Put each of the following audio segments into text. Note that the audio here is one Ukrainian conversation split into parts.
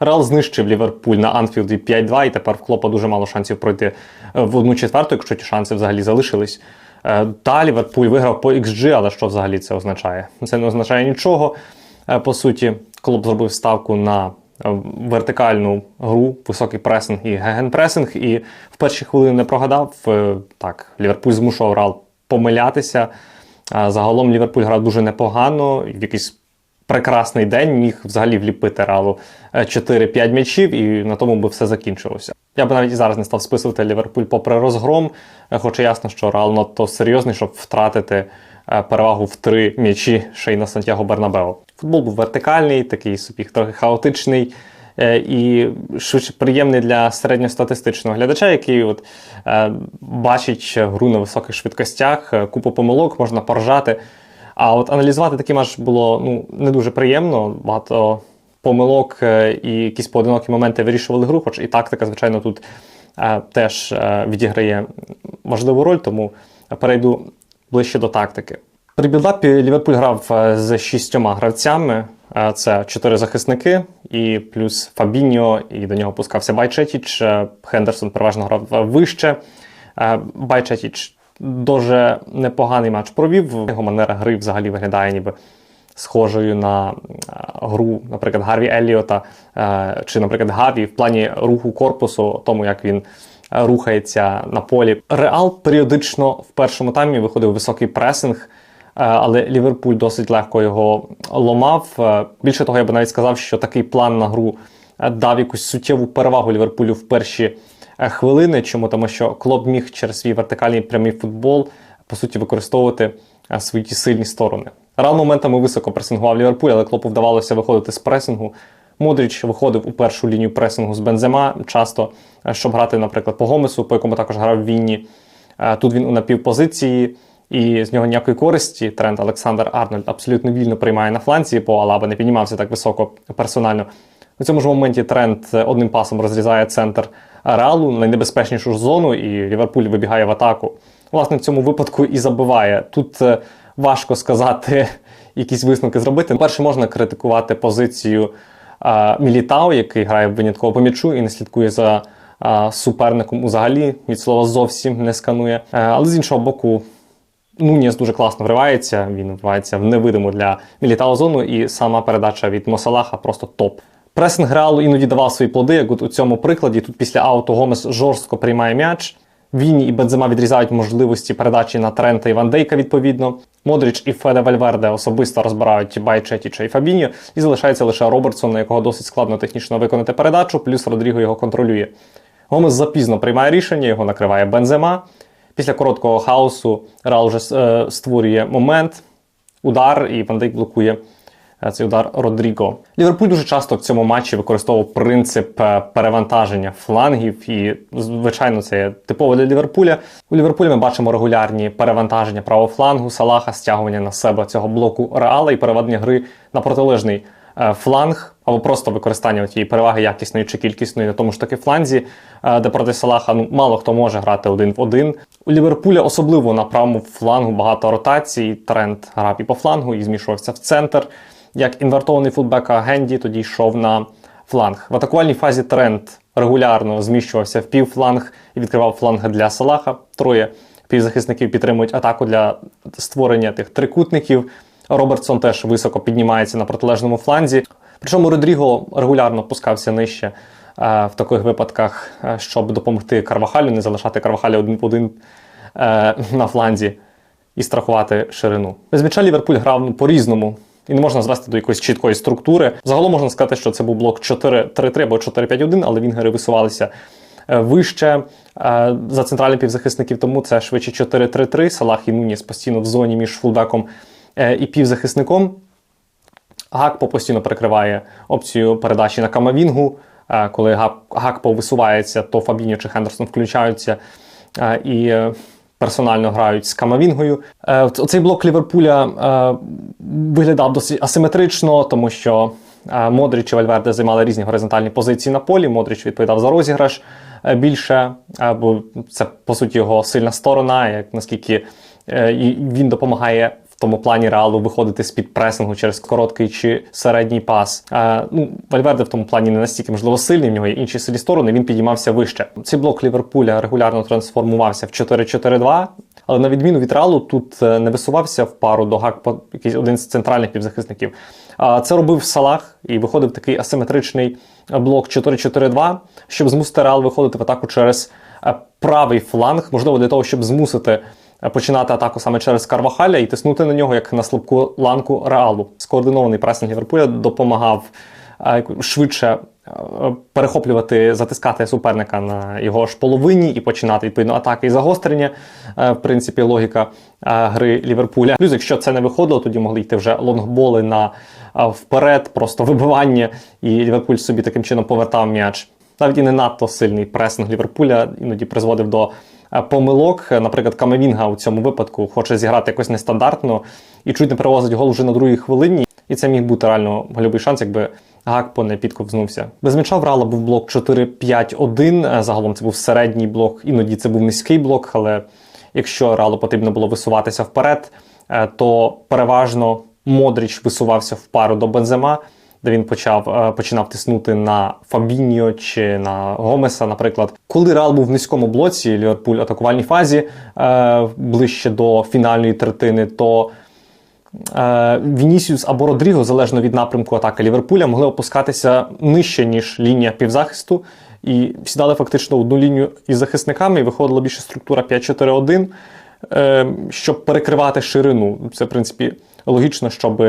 Реал знищив Ліверпуль на Анфілді 5-2, і тепер в Клопа дуже мало шансів пройти е, в одну четверту, якщо ті шанси взагалі залишились. Е, Та Ліверпуль виграв по XG, але що взагалі це означає? Це не означає нічого. Е, По суті, Клоп зробив ставку на вертикальну гру, високий пресинг і гегенпресинг, і в перші хвилини не прогадав. Так, Ліверпуль змушував Реал помилятися. Загалом Ліверпуль грав дуже непогано, в якийсь прекрасний день міг взагалі вліпити Реалу е, 4-5 м'ячів, і на тому би все закінчилося. Я б навіть і зараз не став списувати Ліверпуль попри розгром, е, хоча ясно, що Реал надто серйозний, щоб втратити е, перевагу в три м'ячі ще й на Сантьяго Бернабео. Футбол був вертикальний, такий собі трохи хаотичний. е, І швидше приємний для середньостатистичного глядача, який от, е, бачить гру на високих швидкостях, е, купу помилок, можна поржати. А от аналізувати такий матч було ну, не дуже приємно. Багато помилок е, і якісь поодинокі моменти вирішували гру, хоч і тактика, звичайно, тут е, теж е, відіграє важливу роль, тому перейду ближче до тактики. При білдапі Ліверпуль грав е, з шістьома гравцями. Е, Це чотири захисники, і плюс Фабіньо, і до нього пускався Байчетіч. Хендерсон переважно грав вище. Байчетіч дуже непоганий матч провів. Його манера гри взагалі виглядає ніби схожою на е, гру, наприклад, Гарві Елліота е, чи, наприклад, Гаві в плані руху корпусу, тому як він е, рухається на полі. Реал періодично в першому таймі виходив високий пресинг. Але Ліверпуль досить легко його ломав. Більше того, я би навіть сказав, що такий план на гру дав якусь суттєву перевагу Ліверпулю в перші хвилини. Чому? Тому що Клоп міг через свій вертикальний прямий футбол по суті використовувати е, свої сильні сторони. Реал моментами високо пресингував Ліверпуль, але Клопу вдавалося виходити з пресингу. Модріч виходив у першу лінію пресингу з Бензема, часто, е, щоб грати, наприклад, по Гомесу, по якому також грав Вінні. Е, Тут він у напівпозиції, і з нього ніякої користі. Тренд Олександр Арнольд абсолютно вільно приймає на фланці, бо Алаба не піднімався так високо персонально. У цьому ж моменті тренд одним пасом розрізає центр Реалу найнебезпечнішу зону, і Ліверпуль вибігає в атаку. Власне, в цьому випадку і забиває. Тут е, важко сказати, якісь висновки зробити. Перше, можна критикувати позицію е, Мілітао, який грає винятково по м'ячу і не слідкує за е, суперником взагалі, від слова зовсім не сканує. Е, але з іншого боку, Нуніс дуже класно вривається, він вривається в невидиму для Мілітао зону, і сама передача від Мосалаха просто топ. Пресинг Реалу іноді давав свої плоди, як от у цьому прикладі. Тут після ауту Гомес жорстко приймає м'яч. Вінні і Бензема відрізають можливості передачі на Трента і Ван Дейка, відповідно. Модріч і Феде Вальверде особисто розбирають Байчетіча і Фабіньо, і залишається лише Робертсон, на якого досить складно технічно виконати передачу, плюс Родріго його контролює. Гомес запізно приймає рішення, його накриває Бензема. Після короткого хаосу Реал вже е, створює момент, удар, і Ван Дейк блокує цей удар Родріго. Ліверпуль дуже часто в цьому матчі використовував принцип е, перевантаження флангів, і звичайно, це є типово для Ліверпуля. У Ліверпулі ми бачимо регулярні перевантаження правого флангу, Салаха, стягування на себе цього блоку Реала і переведення гри на протилежний е, фланг, або просто використання тієї переваги якісної чи кількісної на тому ж таки фланзі, е, де проти Салаха ну мало хто може грати один в один. У Ліверпуля особливо на правому флангу багато ротацій. Тренд грав і по флангу і змішувався в центр. Як інвертований футбек Генді тоді йшов на фланг. В атакувальній фазі тренд регулярно зміщувався в півфланг і відкривав фланг для Салаха. Троє півзахисників підтримують атаку для створення тих трикутників. Робертсон теж високо піднімається на протилежному фланзі. Причому Родріго регулярно пускався нижче е, в таких випадках, е, щоб допомогти Карвахалю, не залишати Карвахаля один один е, на фланзі і страхувати ширину. М'яча Ліверпуль грав по-різному. І не можна звести до якоїсь чіткої структури. Загалом можна сказати, що це був блок 4-3-3 або 4-5-1, але вінгери висувалися е, вище е, за центральних півзахисників, тому це швидше 4-3-3. Салах і Нуніс постійно в зоні між фулбеком е, і півзахисником. Гакпо постійно перекриває опцію передачі на Камавінгу. Коли Гакпо висувається, то Фабіньо чи Хендерсон включаються і персонально грають з Камавінгою. Оцей Цей блок Ліверпуля е, виглядав досить асиметрично, тому що е, Модріч і Вальверде займали різні горизонтальні позиції на полі. Модріч відповідав за розіграш е, більше, е, бо це по суті його сильна сторона, як наскільки е, він допомагає тому плані реалу виходити з під пресингу через короткий чи середній пас. Е, ну, Вальверде в тому плані не настільки можливо сильний. В нього є інші силі сторони. Він підіймався вище. Цей блок Ліверпуля регулярно трансформувався в 4-4-2. Але на відміну від Реалу, тут е, не висувався в пару до Гакпо якийсь один з центральних півзахисників. А це робив Салах і виходив такий асиметричний блок 4-4-2, щоб змусити Реал виходити в атаку через е, правий фланг, можливо, для того, щоб змусити е, починати атаку саме через Карвахаля і тиснути на нього як на слабку ланку Реалу. Скоординований пресинг Ліверпуля допомагав е, швидше е, перехоплювати, затискати суперника на його ж половині і починати відповідно атаки і загострення. Е, В принципі, логіка е, гри Ліверпуля. Плюс, якщо це не виходило, тоді могли йти вже лонгболи на е, вперед, просто вибивання, і Ліверпуль собі таким чином повертав м'яч. Навіть і не надто сильний пресинг Ліверпуля іноді призводив до е, помилок. Наприклад, Камевінга у цьому випадку хоче зіграти якось нестандартно і чуть не привозить гол вже на другій хвилині. І це міг бути реально гольовий шанс, якби Гакпо не підковзнувся. Без м'яча в Реала був блок 4-5-1. Е, Загалом це був середній блок, іноді це був низький блок, але якщо Реалу потрібно було висуватися вперед, е, то переважно Модріч висувався в пару до Бензема, де він почав е, починав тиснути на Фабіньо чи на Гомеса, наприклад. Коли Реал був в низькому блоці, Ліверпуль атакувальній фазі е, ближче до фінальної третини, то е, Вінісіус або Родріго, залежно від напрямку атаки Ліверпуля, могли опускатися нижче, ніж лінія півзахисту, і сідали фактично одну лінію із захисниками, і виходила більше структура 5-4-1, е, щоб перекривати ширину. Це, в принципі, логічно, щоб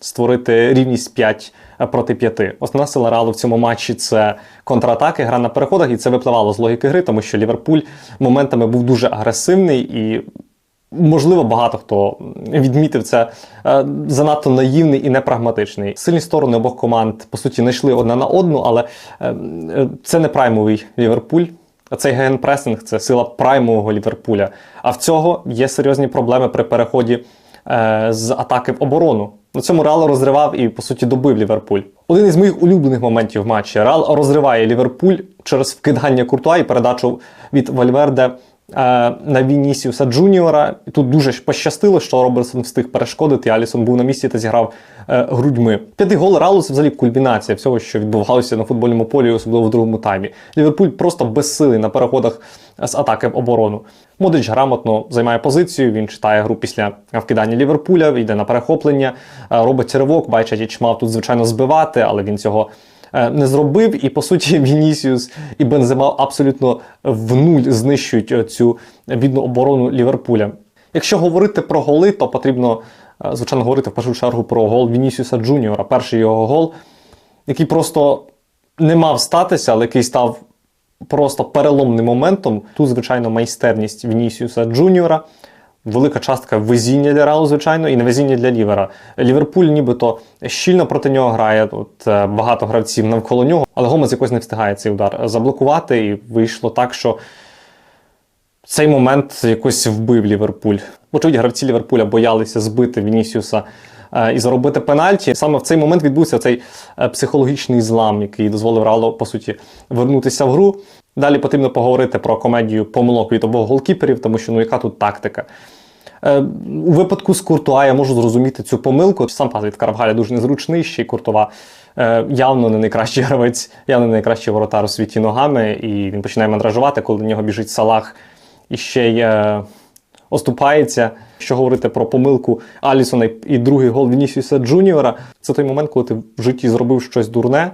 створити рівність 5 проти 5. Основна сила Реалу в цьому матчі це контратаки, гра на переходах, і це випливало з логіки гри, тому що Ліверпуль моментами був дуже агресивний і Можливо, багато хто відмітив це е, занадто наївний і непрагматичний. Сильні сторони обох команд по суті не йшли одна на одну, але е, е, це не праймовий Ліверпуль. Цей генпресинг – це сила праймового Ліверпуля. А в цього є серйозні проблеми при переході е, з атаки в оборону. На цьому Реал розривав і по суті добив Ліверпуль. Один із моїх улюблених моментів в матчі. Реал розриває Ліверпуль через вкидання Куртуа і передачу від Вальверде на Вінісіуса Джуніора. Тут дуже пощастило, що Роберсон встиг перешкодити. Алісон був на місці та зіграв е, грудьми. П'ятий гол Реалу це взагалі кульмінація всього, що відбувалося на футбольному полі, особливо в другому таймі. Ліверпуль просто безсилий на переходах з атаки в оборону. Модрич грамотно займає позицію. Він читає гру після вкидання Ліверпуля, йде на перехоплення, е, робить ривок. Байчатіч мав тут звичайно збивати, але він цього е, не зробив. І по суті, Вінісіус і Бензема абсолютно в нуль знищують е, цю бідну оборону Ліверпуля. Якщо говорити про голи, то потрібно е, звичайно говорити в першу чергу про гол Вінісіуса Джуніора. Перший його гол, який просто не мав статися, але який став просто переломним моментом. Тут, звичайно, майстерність Вінісіуса Джуніора. Велика частка везіння для Реалу, звичайно, і невезіння для Лівера. Ліверпуль нібито щільно проти нього грає. Тут е, багато гравців навколо нього, але Гомес якось не встигає цей удар заблокувати. І вийшло так, що цей момент якось вбив Ліверпуль. Вочевидь, гравці Ліверпуля боялися збити Вінісіуса е, і заробити пенальті. Саме в цей момент відбувся цей е, психологічний злам, який дозволив Реалу, по суті, вернутися в гру. Далі потрібно поговорити про комедію помилок від обох голкіперів, тому що ну яка тут тактика. Е, у випадку з Куртуа я можу зрозуміти цю помилку. Сам пас від Каравгаля дуже незручний, ще й Куртова е, явно не найкращий гравець, явно не найкращий воротар у світі ногами, і він починає мандражувати, коли до нього біжить Салах і ще й е, оступається. Що говорити про помилку Алісона і другий гол Вінісіуса Джуніора, це той момент, коли ти в житті зробив щось дурне,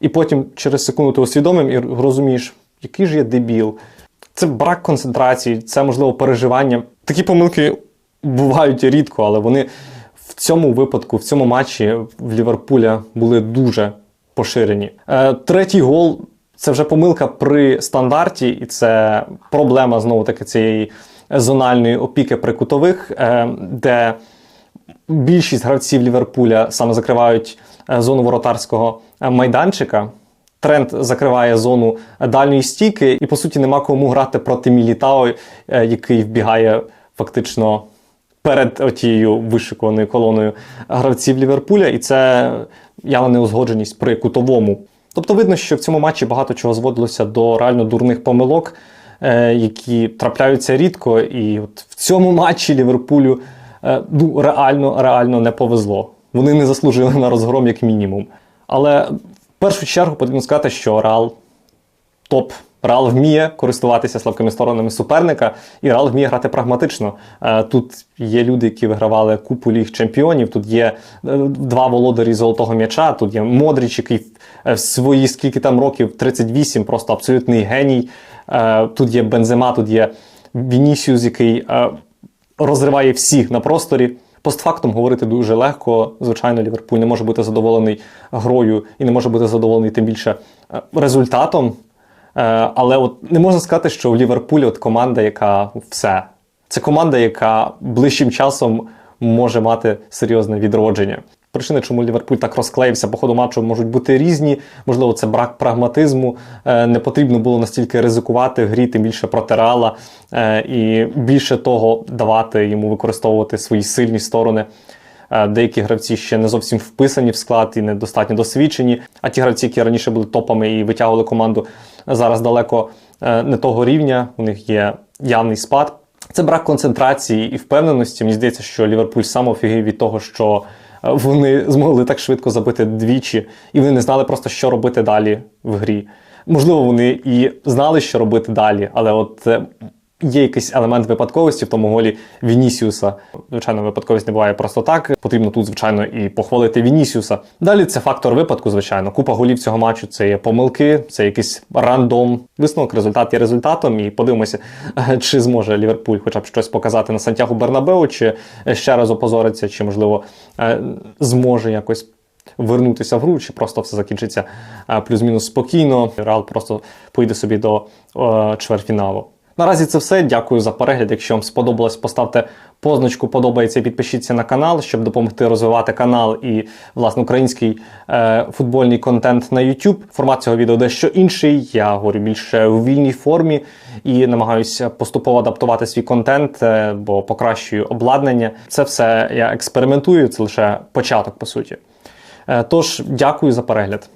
і потім через секунду ти усвідомив і розумієш, який ж я дебіл. Це брак концентрації, це можливо переживання. Такі помилки бувають рідко, але вони в цьому випадку, в цьому матчі в Ліверпуля були дуже поширені. Е, третій гол це вже помилка при стандарті, і це проблема знову таки цієї зональної опіки при кутових, е, де більшість гравців Ліверпуля саме закривають е, зону воротарського майданчика. Тренд закриває зону дальньої стійки, і по суті нема кому грати проти Мілітао, е, який вбігає фактично перед тією вишикуваною колоною гравців Ліверпуля, і це явна неузгодженість при кутовому. Тобто видно, що в цьому матчі багато чого зводилося до реально дурних помилок, е, які трапляються рідко. І от в цьому матчі Ліверпулю е, ну, реально, реально не повезло. Вони не заслужили на розгром, як мінімум. Але першу чергу потрібно сказати, що Реал топ. Реал вміє користуватися слабкими сторонами суперника, і Реал вміє грати прагматично. Е, Тут є люди, які вигравали купу ліг чемпіонів. Тут є е, два володарі золотого м'яча. Тут є Модріч, який в свої скільки там років, 38, просто абсолютний геній. Е, Тут є Бензема, тут є Вінісіус, який е, розриває всіх на просторі. Постфактум говорити дуже легко. Звичайно, Ліверпуль не може бути задоволений грою і не може бути задоволений тим більше е, результатом. Е, Але от не можна сказати, що в Ліверпулі от команда, яка все. Це команда, яка ближчим часом може мати серйозне відродження. Причини, чому Ліверпуль так розклеївся по ходу матчу, можуть бути різні. Можливо, це брак прагматизму. Е, Не потрібно було настільки ризикувати в грі, тим більше проти Реала, е, і більше того давати йому використовувати свої сильні сторони. Е, Деякі гравці ще не зовсім вписані в склад і недостатньо досвідчені. А ті гравці, які раніше були топами і витягували команду, зараз далеко не того рівня. У них є явний спад. Це брак концентрації і впевненості. Мені здається, що Ліверпуль сам офігів від того, що вони змогли так швидко забити двічі, і вони не знали просто, що робити далі в грі. Можливо, вони і знали, що робити далі, але от е, є якийсь елемент випадковості в тому голі Вінісіуса. Звичайно, випадковість не буває просто так. Потрібно тут, звичайно, і похвалити Вінісіуса. Далі це фактор випадку, звичайно. Купа голів цього матчу це є помилки, це якийсь рандом. Висновок, результат є результатом. І подивимося, чи зможе Ліверпуль хоча б щось показати на Сантьягу Бернабеу, чи ще раз опозориться, чи можливо е, зможе якось. Вернутися в гру, чи просто все закінчиться е, плюс-мінус спокійно. Реал просто поїде собі до е, чвертьфіналу. Наразі це все. Дякую за перегляд. Якщо вам сподобалось, поставте позначку подобається і підпишіться на канал, щоб допомогти розвивати канал і власне український е, футбольний контент на YouTube. Формат цього відео дещо інший. Я говорю більше у вільній формі і намагаюся поступово адаптувати свій контент, е, бо покращую обладнання. Це все я експериментую. Це лише початок по суті. Е, Тож, дякую за перегляд.